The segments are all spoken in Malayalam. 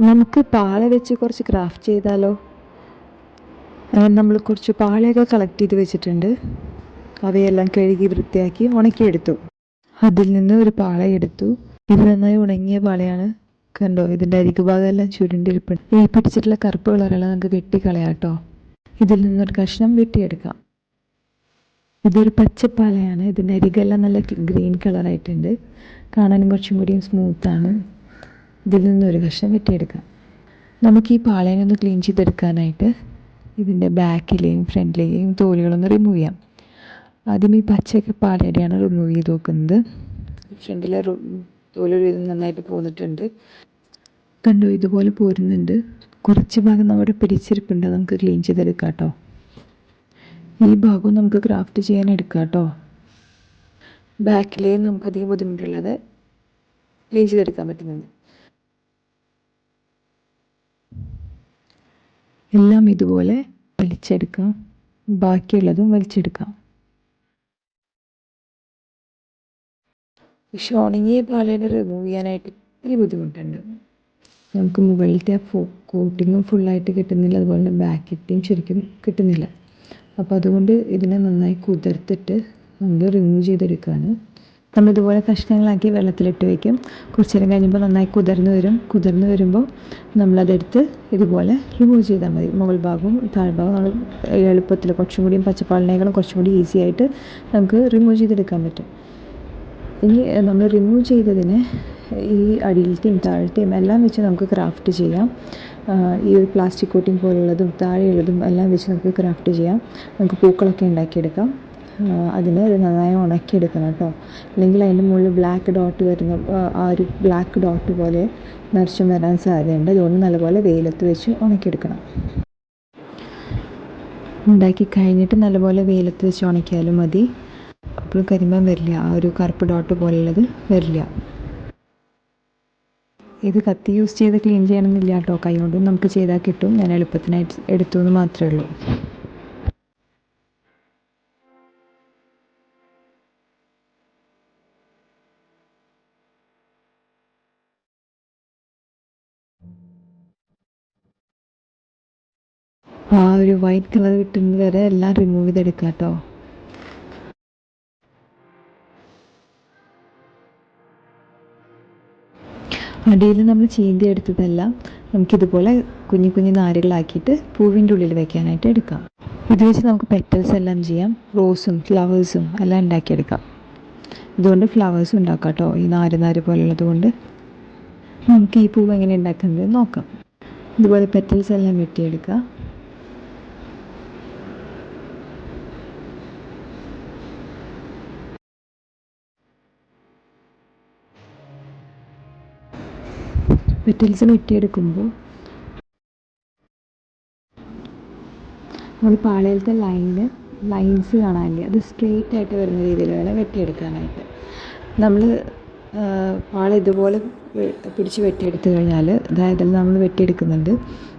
നമുക്ക് പാള വെച്ച് കുറച്ച് ക്രാഫ്റ്റ് ചെയ്താലോ? നമ്മൾ കുറച്ച് പാളയൊക്കെ കളക്ട് ചെയ്ത് വെച്ചിട്ടുണ്ട്. അവയെല്ലാം കഴുകി വൃത്തിയാക്കി ഉണക്കിയെടുത്തു. അതിൽ നിന്ന് ഒരു പാള എടുത്തു. ഇത് നന്നായി ഉണങ്ങിയ പാളയാണ്. കണ്ടോ ഇതിന്റെ ഭാഗം എല്ലാം ചുരുണ്ടിരിപ്പുണ്ട് ഈ പിടിച്ചിട്ടുള്ള കറുപ്പ് കളറെല്ലാം നമുക്ക് വെട്ടിക്കളയാം കേട്ടോ. ഇതിൽ നിന്നൊരു കഷ്ണം വെട്ടിയെടുക്കാം. ഇതൊരു പച്ചപ്പാലയാണ് ഇതിന്റെ അരികെല്ലാം നല്ല ഗ്രീൻ കളറായിട്ടുണ്ട് കാണാനും കുറച്ചും കൂടിയും സ്മൂത്താണ് ഇതിൽ നിന്നൊരു കഷ്ണം വെട്ടിയെടുക്കാം. നമുക്ക് ഈ പാളയെ ഒന്ന് ക്ലീൻ ചെയ്തെടുക്കാനായിട്ട് ഇതിന്റെ ബാക്കിലെയും ഫ്രണ്ടിലെയും തോലുകളൊന്ന് റിമൂവ് ചെയ്യാം. ആദ്യം ഈ പച്ചയൊക്കെ പാളയുടെയാണ് റിമൂവ് ചെയ്ത് നോക്കുന്നത് ഫ്രണ്ടിലെ തോലൊരു നന്നായിട്ട് പോന്നിട്ടുണ്ട്. കണ്ടോ ഇതുപോലെ പോരുന്നുണ്ട്. കുറച്ച് ഭാഗം നമ്മുടെ പിടിച്ചിരിപ്പുണ്ട്. നമുക്ക് ക്ലീൻ ചെയ്തെടുക്കാം കേട്ടോ. ഈ ഭാഗവും നമുക്ക് ക്രാഫ്റ്റ് ചെയ്യാൻ എടുക്കാം കേട്ടോ. ബാക്കിലേ നമുക്ക് അധികം ബുദ്ധിമുട്ടുള്ളത് ക്ലീൻ ചെയ്തെടുക്കാൻ പറ്റുന്നുണ്ട്. എല്ലാം ഇതുപോലെ വലിച്ചെടുക്കാം. ബാക്കിയുള്ളതും വലിച്ചെടുക്കാം. പക്ഷെ ഉണങ്ങിയ പാലയുടെ റിമൂവ് ചെയ്യാനായിട്ട് ഇത്തിരി ബുദ്ധിമുട്ടുണ്ട്. നമുക്ക് മുകളിലത്തെ ആ ഫോ കോട്ടിങ്ങും ഫുള്ളായിട്ട് കിട്ടുന്നില്ല. അതുപോലെ തന്നെ ബാക്കിലത്തെയും ശരിക്കും കിട്ടുന്നില്ല. അപ്പോൾ അതുകൊണ്ട് ഇതിനെ നന്നായി കുതിർത്തിട്ട് നമ്മൾ റിമൂവ് ചെയ്തെടുക്കുകയാണ്. നമ്മളിതുപോലെ കഷ്ണങ്ങളാക്കി വെള്ളത്തിലിട്ട് വയ്ക്കും. കുറച്ച് നേരം കഴിയുമ്പോൾ നന്നായി കുതിർന്ന് വരും. കുതിർന്ന് വരുമ്പോൾ നമ്മളതെടുത്ത് ഇതുപോലെ റിമൂവ് ചെയ്താൽ മതി. മുകൾ ഭാഗവും താഴ്ഭാഗവും നമ്മൾ എളുപ്പത്തിൽ കുറച്ചും കൂടിയും പച്ചപ്പാളിനേക്കാളും കുറച്ചും കൂടി ഈസി ആയിട്ട് നമുക്ക് റിമൂവ് ചെയ്തെടുക്കാൻ പറ്റും. ഇനി നമ്മൾ റിമൂവ് ചെയ്തതിനെ ഈ അടിയിലത്തെയും താഴത്തെയും എല്ലാം വെച്ച് നമുക്ക് ക്രാഫ്റ്റ് ചെയ്യാം. ഈ ഒരു പ്ലാസ്റ്റിക് കോട്ടിങ് പോലുള്ളതും താഴെയുള്ളതും എല്ലാം വെച്ച് നമുക്ക് ക്രാഫ്റ്റ് ചെയ്യാം. നമുക്ക് പൂക്കളൊക്കെ ഉണ്ടാക്കിയെടുക്കാം. അതിന് നന്നായി ഉണക്കിയെടുക്കണം കേട്ടോ. അല്ലെങ്കിൽ അതിന്റെ മുകളിൽ ബ്ലാക്ക് ഡോട്ട് വരുന്ന ആ ഒരു ബ്ലാക്ക് ഡോട്ട് പോലെ നിറച്ചും വരാൻ സാധ്യതയുണ്ട്. അതുകൊണ്ട് നല്ലപോലെ വെയിലത്ത് വെച്ച് ഉണക്കിയെടുക്കണം. ഉണ്ടാക്കി കഴിഞ്ഞിട്ട് നല്ലപോലെ വെയിലത്ത് വെച്ച് ഉണക്കിയാലും മതി. അപ്പോൾ കരിമ്പൻ വരില്ല. ആ ഒരു കറുപ്പ് ഡോട്ട് പോലുള്ളത് വരില്ല. ഇത് കത്തി യൂസ് ചെയ്ത് ക്ലീൻ ചെയ്യണമെന്നില്ല കേട്ടോ. കൈ കൊണ്ടും നമുക്ക് ചെയ്താൽ കിട്ടും. ഞാൻ എളുപ്പത്തിനായിട്ട് എടുത്തു എന്ന് മാത്രമേ ഉള്ളൂ. ആ ഒരു വൈറ്റ് കളർ കിട്ടുന്നത് വരെ എല്ലാം റിമൂവ് ചെയ്തെടുക്കാം കേട്ടോ അടിയിൽ നമ്മൾ ചീന്തി എടുത്തതെല്ലാം നമുക്കിതുപോലെ കുഞ്ഞു കുഞ്ഞു നാരുകളാക്കിയിട്ട് പൂവിന്റെ ഉള്ളിൽ വെക്കാനായിട്ട് എടുക്കാം. ഇത് വെച്ച് നമുക്ക് പെറ്റൽസ് എല്ലാം ചെയ്യാം. റോസും ഫ്ലവേഴ്സും എല്ലാം ഉണ്ടാക്കിയെടുക്കാം. ഇതുകൊണ്ട് ഫ്ലവേഴ്സും ഉണ്ടാക്കാം കേട്ടോ ഈ നാര് നാര് പോലുള്ളത് കൊണ്ട് നമുക്ക് ഈ പൂവ് എങ്ങനെ ഉണ്ടാക്കുന്നത് നോക്കാം. ഇതുപോലെ പെറ്റൽസ് എല്ലാം വെട്ടിയെടുക്കുക പെറ്റൽസ് വെട്ടിയെടുക്കുമ്പോൾ നമ്മൾ പാളയിലത്തെ ലൈന് ലൈൻസ് കാണാനില്ലേ? അത് സ്ട്രെയിറ്റ് ആയിട്ട് വരുന്ന രീതിയിൽ വേണം വെട്ടിയെടുക്കാനായിട്ട്. നമ്മൾ പാള ഇതുപോലെ പിടിച്ച് വെട്ടിയെടുത്തു കഴിഞ്ഞാൽ അതായത് നമ്മൾ വെട്ടിയെടുക്കുന്നുണ്ട്.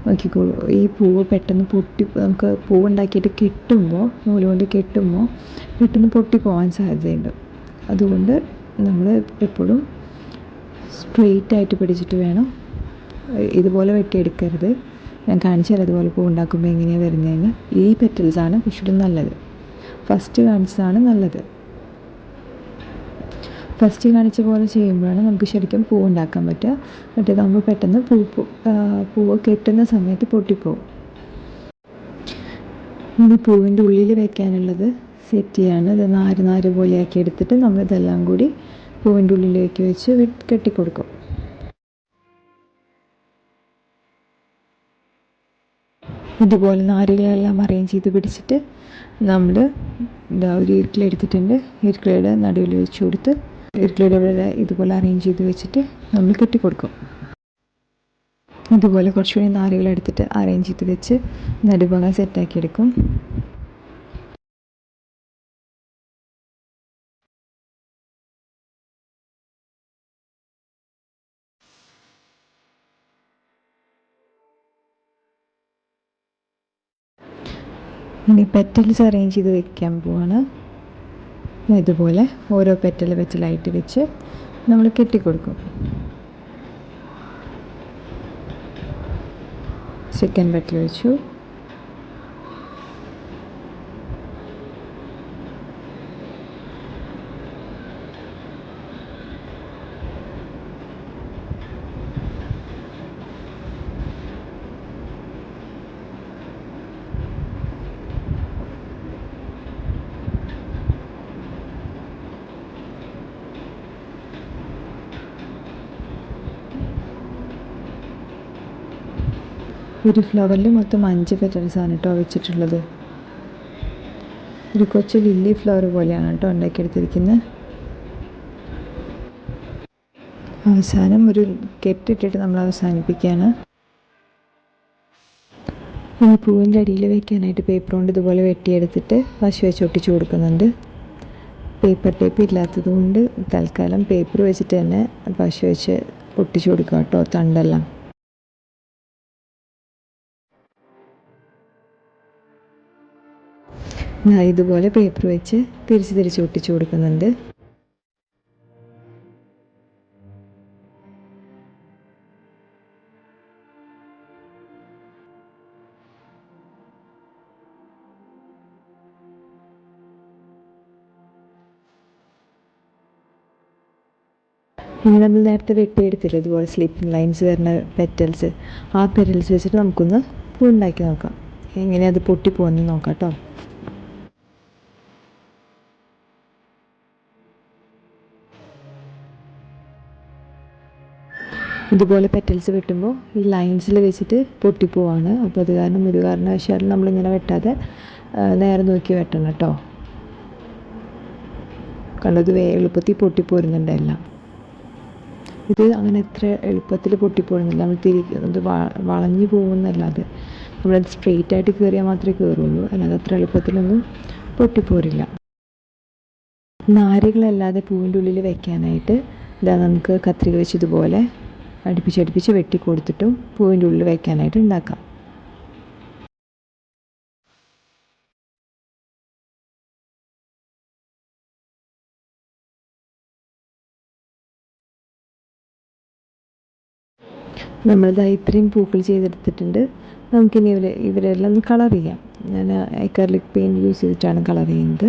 നോക്കിക്കോളൂ ഈ പൂവ് പെട്ടെന്ന് പൊട്ടി നമുക്ക് പൂവ് ഉണ്ടാക്കിയിട്ട് കെട്ടുമ്പോൾ നൂൽ കൊണ്ട് കെട്ടുമ്പോൾ പെട്ടെന്ന് പൊട്ടി പോകാൻ സാധ്യതയുണ്ട്. അതുകൊണ്ട് നമ്മൾ എപ്പോഴും സ്ട്രെയിറ്റ് ആയിട്ട് പിടിച്ചിട്ട് വേണം. ഇതുപോലെ വെട്ടിയെടുക്കരുത്. ഞാൻ കാണിച്ചു തരാം അതുപോലെ പൂ ഉണ്ടാക്കുമ്പോൾ എങ്ങനെയാണ് വരുന്നതെന്ന്. ഈ പെറ്റൽസാണ് കുറച്ചുകൂടി നല്ലത്. ഫസ്റ്റ് കാണിച്ചതാണ് നല്ലത്. ഫസ്റ്റ് കാണിച്ച പോലെ ചെയ്യുമ്പോഴാണ് നമുക്ക് ശരിക്കും പൂ ഉണ്ടാക്കാൻ പറ്റുക. മറ്റേതാകുമ്പോൾ പെട്ടെന്ന് പൂ പൂവ് കെട്ടുന്ന സമയത്ത് പൊട്ടിപ്പോവും. ഇനി പൂവിന്റെ ഉള്ളിൽ വെക്കാനുള്ളത് സെറ്റ് ചെയ്യാണ്. ഇത് നാര് നാര് പോലെയാക്കി എടുത്തിട്ട് നമ്മളിതെല്ലാം കൂടി പൂവിന്റെ ഉള്ളിലേക്ക് വെച്ച് കെട്ടിക്കൊടുക്കും. ഇതുപോലെ നാരുകളെല്ലാം അറേഞ്ച് ചെയ്ത് പിടിച്ചിട്ട് നമ്മൾ ഇതാ ഒരു ഇരിക്കലെടുത്തിട്ടുണ്ട് ഇരിക്കലയുടെ നടുവിൽ വെച്ച് കൊടുത്ത് ഇരിക്കലയുടെ ഇവിടെ ഇതുപോലെ അറേഞ്ച് ചെയ്ത് വെച്ചിട്ട് നമ്മൾ കെട്ടിക്കൊടുക്കും. ഇതുപോലെ കുറച്ചുകൂടി നാരുകൾ എടുത്തിട്ട് അറേഞ്ച് ചെയ്ത് വെച്ച് നടുഭാഗം സെറ്റാക്കി ഇനി പെറ്റൽസ് അറേഞ്ച് ചെയ്ത് വെക്കാൻ പോവാണ്. ഇതുപോലെ ഓരോ പെറ്റൽ വെച്ച് ലൈറ്റ് വെച്ച് നമ്മൾ കെട്ടിക്കൊടുക്കും. സെക്കൻഡ് പെറ്റൽ വെച്ചു. ഒരു ഫ്ലവറിൽ മൊത്തം അഞ്ച് പെറ്റൽസാണ് കേട്ടോ വെച്ചിട്ടുള്ളത്. ഒരു കൊച്ചു ലില്ലി ഫ്ലവർ പോലെയാണ് കേട്ടോ ഉണ്ടാക്കിയെടുത്തിരിക്കുന്നത്. അവസാനം ഒരു കെട്ടിട്ടിട്ട് നമ്മൾ അവസാനിപ്പിക്കുകയാണ്. ഈ പൂവിന്റെ അടിയിൽ വെക്കാനായിട്ട് പേപ്പർ കൊണ്ട് ഇതുപോലെ വെട്ടിയെടുത്തിട്ട് പശു വെച്ച് ഒട്ടിച്ചു കൊടുക്കുന്നുണ്ട്. പേപ്പർ ടേപ്പ് ഇല്ലാത്തത് കൊണ്ട് തൽക്കാലം പേപ്പർ വെച്ചിട്ട് തന്നെ പശു വെച്ച് ഒട്ടിച്ചു കൊടുക്കാം കേട്ടോ തണ്ടെല്ലാം. ഇതുപോലെ പേപ്പർ വെച്ച് തിരിച്ച് തിരിച്ച് ഒട്ടിച്ചു കൊടുക്കുന്നുണ്ട്. ഇനി നമ്മൾ നേരത്തെ വെട്ടിയെടുത്തില്ല ഇതുപോലെ സ്ലീപ്പിംഗ് ലൈൻസ് വരുന്ന പെറ്റൽസ് ആ പെറ്റൽസ് വെച്ചിട്ട് നമുക്കൊന്ന് ഉണ്ടാക്കി നോക്കാം. എങ്ങനെ അത് പൊട്ടിപ്പോകുന്നു നോക്കാം കേട്ടോ. ഇതുപോലെ പെറ്റൽസ് വെട്ടുമ്പോൾ ഈ ലൈൻസിൽ വെച്ചിട്ട് പൊട്ടിപ്പോവാണ്. അപ്പോൾ അത് കാരണം ഒരു കാരണവശാലും നമ്മളിങ്ങനെ വെട്ടാതെ നേരെ നോക്കി വെട്ടണം കേട്ടോ. കണ്ടത് എളുപ്പത്തിൽ പൊട്ടിപ്പോരുന്നുണ്ട് എല്ലാം. ഇത് അങ്ങനെ എത്ര എളുപ്പത്തിൽ പൊട്ടിപ്പോരുന്നില്ല. നമ്മൾ തിരിക്കുന്നത് വളഞ്ഞു പോകുന്നല്ലാതെ നമ്മൾ സ്ട്രെയിറ്റ് ആയിട്ട് കയറിയാൽ മാത്രമേ കയറുള്ളൂ അല്ലാതെ അത്ര എളുപ്പത്തിലൊന്നും പൊട്ടിപ്പോരില്ല. നാരുകളല്ലാതെ പൂവിന്റെ ഉള്ളിൽ വെക്കാനായിട്ട് ഇതാ നമുക്ക് കത്രിക വെച്ച് ഇതുപോലെ അടുപ്പിച്ചടുപ്പിച്ച് വെട്ടി കൊടുത്തിട്ടും പൂവിന്റെ ഉള്ളിൽ വയ്ക്കാനായിട്ട് ഉണ്ടാക്കാം. നമ്മളിതാ ഇത്രയും പൂക്കൾ ചെയ്തെടുത്തിട്ടുണ്ട്. നമുക്കിനി ഇവരെ ഇവരെല്ലാം ഒന്ന് കളർ ചെയ്യാം. ഞാൻ അക്രലിക് പെയിന്റ് യൂസ് ചെയ്തിട്ടാണ് കളർ ചെയ്യുന്നത്.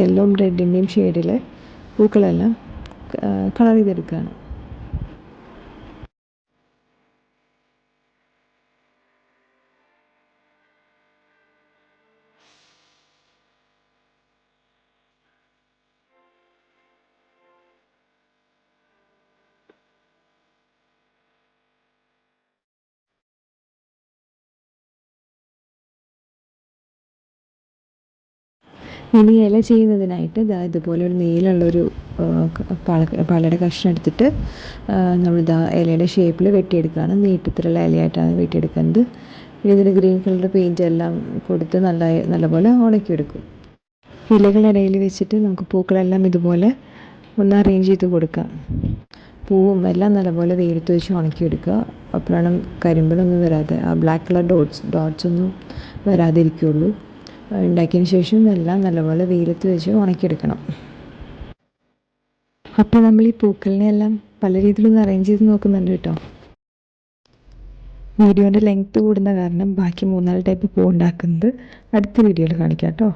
യെല്ലോയും റെഡിന്റെയും ഷെയ്ഡിൽ പൂക്കളെല്ലാം കളർ ചെയ്തെടുക്കുകയാണ്. ഇനി ഇല ചെയ്യുന്നതിനായിട്ട് ദാ ഇതുപോലെ ഒരു പാള പാലയുടെ കഷ്ണം എടുത്തിട്ട് നമ്മൾ ദാ ഇലയുടെ ഷേപ്പിൽ വെട്ടിയെടുക്കുകയാണ്. നീട്ടത്തിലുള്ള ഇലയായിട്ടാണ് വെട്ടിയെടുക്കുന്നത്. ഇനി ഇതിന് ഗ്രീൻ കളർ പെയിന്റ് എല്ലാം കൊടുത്ത് നല്ല നല്ലപോലെ ഉണക്കിയെടുക്കും. ഇലകളിടയിൽ വെച്ചിട്ട് നമുക്ക് പൂക്കളെല്ലാം ഇതുപോലെ ഒന്ന് അറേഞ്ച് ചെയ്ത് കൊടുക്കാം. പൂവും എല്ലാം നല്ലപോലെ വെയിലത്ത് വെച്ച് ഉണക്കിയെടുക്കുക. അപ്പോഴാണ് കരിമ്പലൊന്നും വരാതെ ആ ബ്ലാക്ക് കളർ ഡോട്ട്സ് ഡോട്ട്സ് ഒന്നും വരാതിരിക്കുള്ളൂ ഉണ്ടാക്കിയതിന് ശേഷം എല്ലാം നല്ലപോലെ വെയിലത്ത് വെച്ച് ഉണക്കിയെടുക്കണം. അപ്പോൾ നമ്മൾ ഈ പൂക്കളിനെ എല്ലാം പല രീതിയിലൊന്ന് അറേഞ്ച് ചെയ്ത് നോക്കുന്നുണ്ട് കേട്ടോ. വീഡിയോന്റെ ലെങ്ത് കൂടുന്ന കാരണം ബാക്കി മൂന്നാൽ ടൈപ്പ് പൂ ഉണ്ടാക്കുന്നത് അടുത്ത വീഡിയോയിൽ കാണിക്കാം കേട്ടോ.